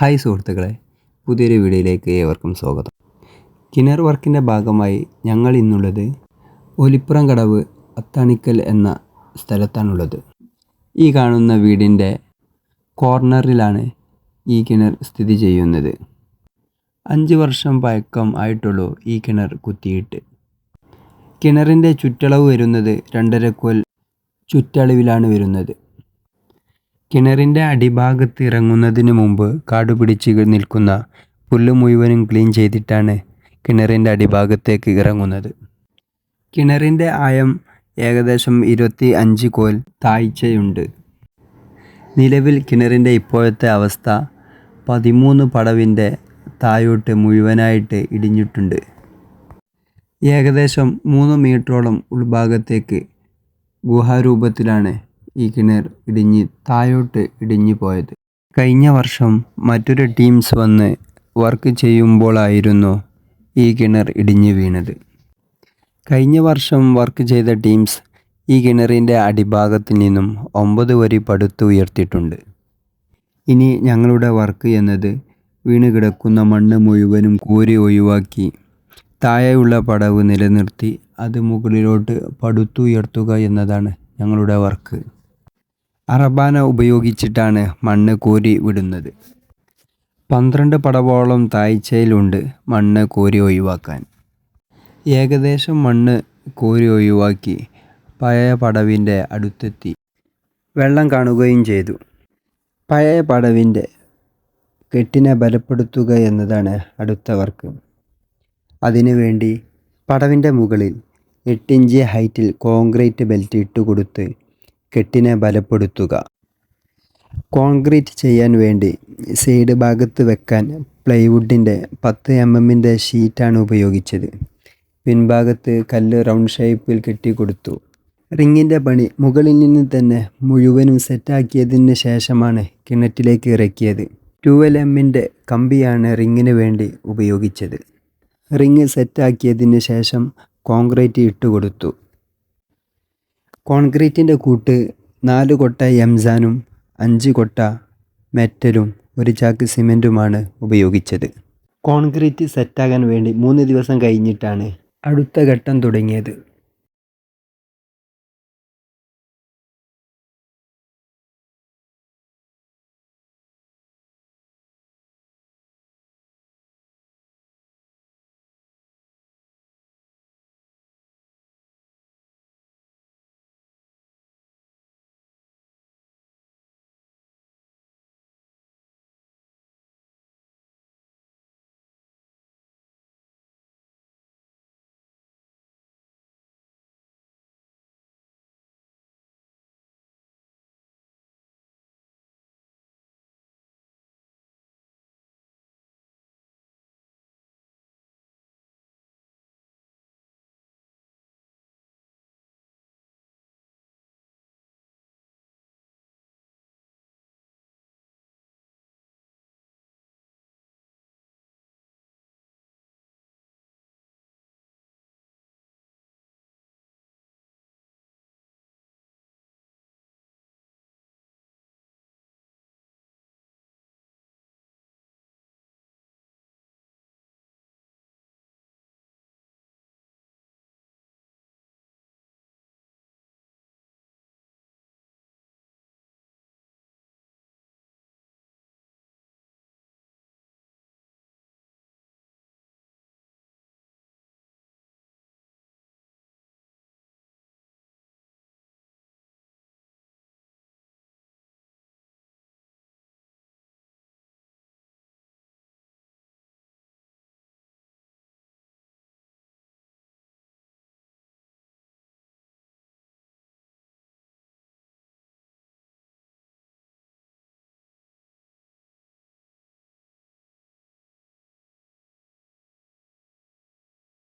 Hi സുഹൃത്തുക്കളെ പുതിയൊരു വീഡിയോയിലേക്ക് ഏവർക്കും സ്വാഗതം. കിണർ വർക്കിന്റെ ഭാഗമായി ഞങ്ങൾ ഇന്നുള്ളത് ഒലിപ്പുറം കടവ് അത്താണിക്കൽ എന്ന സ്ഥലത്താണുള്ളത്. ഈ കാണുന്ന വീടിന്റെ കോർണറിലാണ് ഈ കിണർ സ്ഥിതി ചെയ്യുന്നത്. അഞ്ച് വർഷം പഴക്കം ആയിട്ടുള്ളൂ ഈ കിണർ കുത്തിയിട്ട്. കിണറിന്റെ ചുറ്റളവ് വരുന്നത് രണ്ടരക്കോൽ കോൽ ചുറ്റളവിലാണ് വരുന്നത്. കിണറിന്റെ അടിഭാഗത്ത് ഇറങ്ങുന്നതിന് മുമ്പ് കാടുപിടിച്ച് നിൽക്കുന്ന പുല്ല് മുഴുവനും ക്ലീൻ ചെയ്തിട്ടാണ് കിണറിന്റെ അടിഭാഗത്തേക്ക് ഇറങ്ങുന്നത്. കിണറിന്റെ ആയം ഏകദേശം ഇരുപത്തി അഞ്ച് കോൽ താഴ്ചയുണ്ട്. നിലവിൽ കിണറിന്റെ ഇപ്പോഴത്തെ അവസ്ഥ പതിമൂന്ന് പടവിന്റെ താഴോട്ട് മുഴുവനായിട്ട് ഇടിഞ്ഞിട്ടുണ്ട്. ഏകദേശം മൂന്ന് മീറ്ററോളം ഉൾഭാഗത്തേക്ക് ഗുഹാരൂപത്തിലാണ് ഈ കിണർ ഇടിഞ്ഞ് താഴോട്ട് ഇടിഞ്ഞു പോയത്. കഴിഞ്ഞ വർഷം മറ്റൊരു ടീംസ് വന്ന് വർക്ക് ചെയ്യുമ്പോഴായിരുന്നു ഈ കിണർ ഇടിഞ്ഞു വീണത്. കഴിഞ്ഞ വർഷം വർക്ക് ചെയ്ത ടീംസ് ഈ കിണറിന്റെ അടിഭാഗത്തിൽ നിന്നും ഒമ്പത് വരി പടുത്ത് ഉയർത്തിയിട്ടുണ്ട്. ഇനി ഞങ്ങളുടെ വർക്ക് എന്നത് വീണ് കിടക്കുന്ന മണ്ണ് മുഴുവനും കൂരി ഒഴിവാക്കി താഴെയുള്ള പടവ് നിലനിർത്തി അത് മുകളിലോട്ട് പടുത്തുയർത്തുക എന്നതാണ് ഞങ്ങളുടെ വർക്ക്. അറബാന ഉപയോഗിച്ചിട്ടാണ് മണ്ണ് കോരി വിടുന്നത്. പന്ത്രണ്ട് പടവോളം താഴ്ചയിലുണ്ട് മണ്ണ് കോരി ഒഴിവാക്കാൻ. ഏകദേശം മണ്ണ് കോരി ഒഴിവാക്കി പഴയ പടവിന്റെ അടുത്തെത്തി. വെള്ളം കാണുകയും ചെയ്തു. പഴയ പടവിന്റെ കെട്ടിനെ ബലപ്പെടുത്തുക എന്നതാണ് അടുത്ത വർക്ക്. അതിനുവേണ്ടി പടവിന്റെ മുകളിൽ എട്ടിഞ്ച് ഹൈറ്റിൽ കോൺക്രീറ്റ് ബെൽറ്റ് ഇട്ടുകൊടുത്ത് കെട്ടിനെ ബലപ്പെടുത്തുക. കോൺക്രീറ്റ് ചെയ്യാൻ വേണ്ടി സൈഡ് ഭാഗത്ത് വെക്കാൻ പ്ലൈവുഡിന്റെ പത്ത് എം എമ്മിന്റെ ഷീറ്റാണ് ഉപയോഗിച്ചത്. പിൻഭാഗത്ത് കല്ല് റൗണ്ട് ഷേപ്പിൽ കെട്ടിക്കൊടുത്തു. റിങ്ങിന്റെ പണി മുകളിൽ നിന്ന് തന്നെ മുഴുവനും സെറ്റാക്കിയതിന് ശേഷമാണ് കിണറ്റിലേക്ക് ഇറക്കിയത്. ട്വൽ എമ്മിന്റെ കമ്പിയാണ് റിങ്ങിന് വേണ്ടി ഉപയോഗിച്ചത്. റിങ് സെറ്റാക്കിയതിന് ശേഷം കോൺക്രീറ്റ് ഇട്ടുകൊടുത്തു. കോൺക്രീറ്റിന്റെ കൂട്ട് നാല് കൊട്ട എംസാനും അഞ്ച് കൊട്ട മെറ്റലും ഒരു ചാക്ക് സിമെന്റുമാണ് ഉപയോഗിച്ചത്. കോൺക്രീറ്റ് സെറ്റാകാൻ വേണ്ടി മൂന്ന് ദിവസം കഴിഞ്ഞിട്ടാണ് അടുത്ത ഘട്ടം തുടങ്ങിയത്.